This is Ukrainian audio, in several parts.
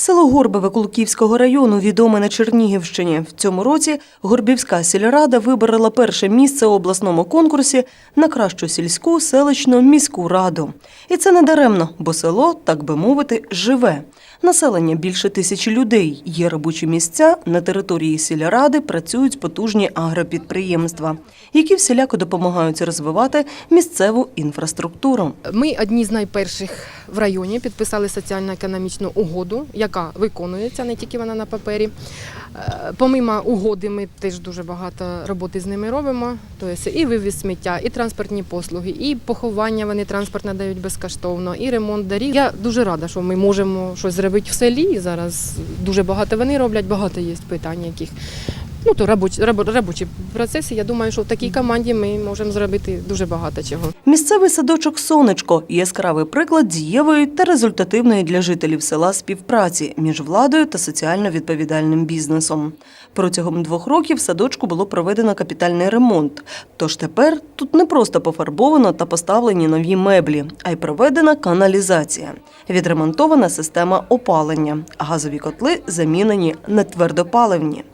Село Горбове Кулківського району відоме на Чернігівщині. В цьому році Горбівська сільрада виборола перше місце у обласному конкурсі на кращу сільську селищну міську раду. І це не даремно, бо село, так би мовити, живе. Населення більше тисячі людей. Є робочі місця. На території сільради працюють потужні агропідприємства, які всіляко допомагають розвивати місцеву інфраструктуру. Ми одні з найперших в районі підписали соціально-економічну угоду, яка виконується, не тільки вона на папері. Е, Помимо угоди, ми теж дуже багато роботи з ними робимо. Тобто і вивіз сміття, і транспортні послуги, і поховання вони транспорт надають безкоштовно, і ремонт доріг. Я дуже рада, що ми можемо щось зробити в селі. Зараз дуже багато вони роблять, багато є питань, яких. Ну, то робочі, робочі процеси. Я думаю, що в такій команді ми можемо зробити дуже багато чого. Місцевий садочок Сонечко яскравий приклад дієвої та результативної для жителів села співпраці між владою та соціально відповідальним бізнесом. Протягом двох років садочку було проведено капітальний ремонт. Тож тепер тут не просто пофарбовано та поставлені нові меблі, а й проведена каналізація. Відремонтована система опалення, газові котли замінені на твердопаливні.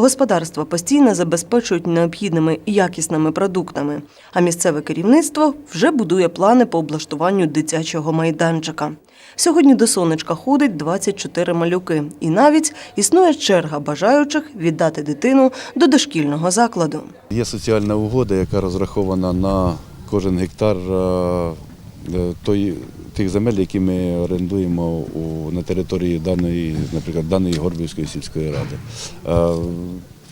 Господарства постійно забезпечують необхідними і якісними продуктами, а місцеве керівництво вже будує плани по облаштуванню дитячого майданчика. Сьогодні до сонечка ходить 24 малюки, і навіть існує черга бажаючих віддати дитину до дошкільного закладу. Є соціальна угода, яка розрахована на кожен гектар е, той, тих земель, які ми орендуємо у, на території даної, наприклад, даної Горбівської сільської ради. Е,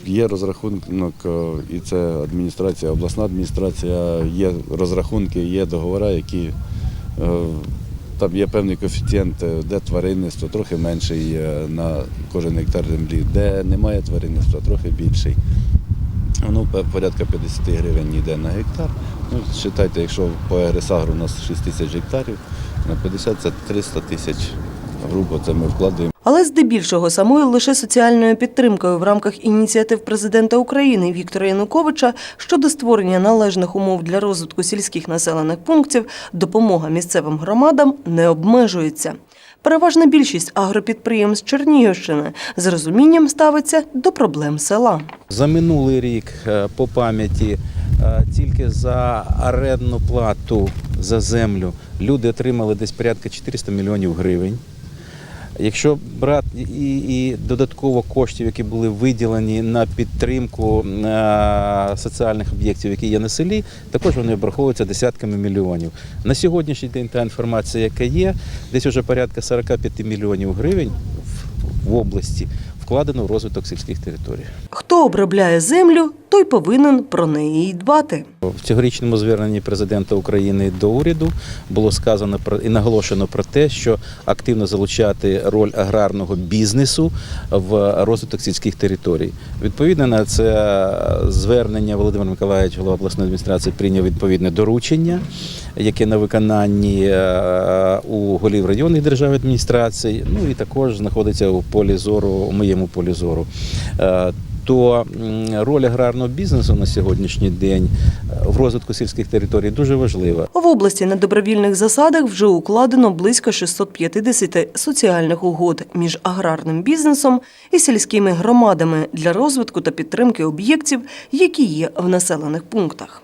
Є розрахунок, е, і це адміністрація, обласна адміністрація, є розрахунки, є договори, які е, там є певний коефіцієнт, е, де тваринництво трохи менший е, на кожен гектар землі, де немає тваринництва, трохи більший. По- порядка 50 гривень йде на гектар. Ну, вважайте, якщо по РСАГРу у нас 6 тисяч гектарів, на 50 це 300 тисяч. Грубо це ми вкладаємо. Але здебільшого самою лише соціальною підтримкою в рамках ініціатив президента України Віктора Януковича щодо створення належних умов для розвитку сільських населених пунктів допомога місцевим громадам не обмежується. Переважна більшість агропідприємств Чернігівщини з розумінням ставиться до проблем села. За минулий рік е, по пам'яті тільки за орендну плату за землю люди отримали десь порядка 400 мільйонів гривень. Якщо брати і, і додатково коштів, які були виділені на підтримку е, соціальних об'єктів, які є на селі, також вони обраховуються десятками мільйонів. На сьогоднішній день та інформація, яка є, десь вже порядка 45 мільйонів гривень в, в області вкладено в розвиток сільських територій. Хто обробляє землю, той повинен про неї й дбати. В цьогорічному зверненні президента України до уряду було сказано про і наголошено про те, що активно залучати роль аграрного бізнесу в розвиток сільських територій. Відповідно на це звернення Володимир Миколаївич, голова обласної адміністрації, прийняв відповідне доручення, яке на виконанні е, у голів районних державних адміністрацій. Ну і також знаходиться у полі зору, у моєму полі зору. То роль аграрного бізнесу на сьогоднішній день е, в розвитку сільських територій дуже важлива. В області на добровільних засадах вже укладено близько 650 соціальних угод між аграрним бізнесом і сільськими громадами для розвитку та підтримки об'єктів, які є в населених пунктах.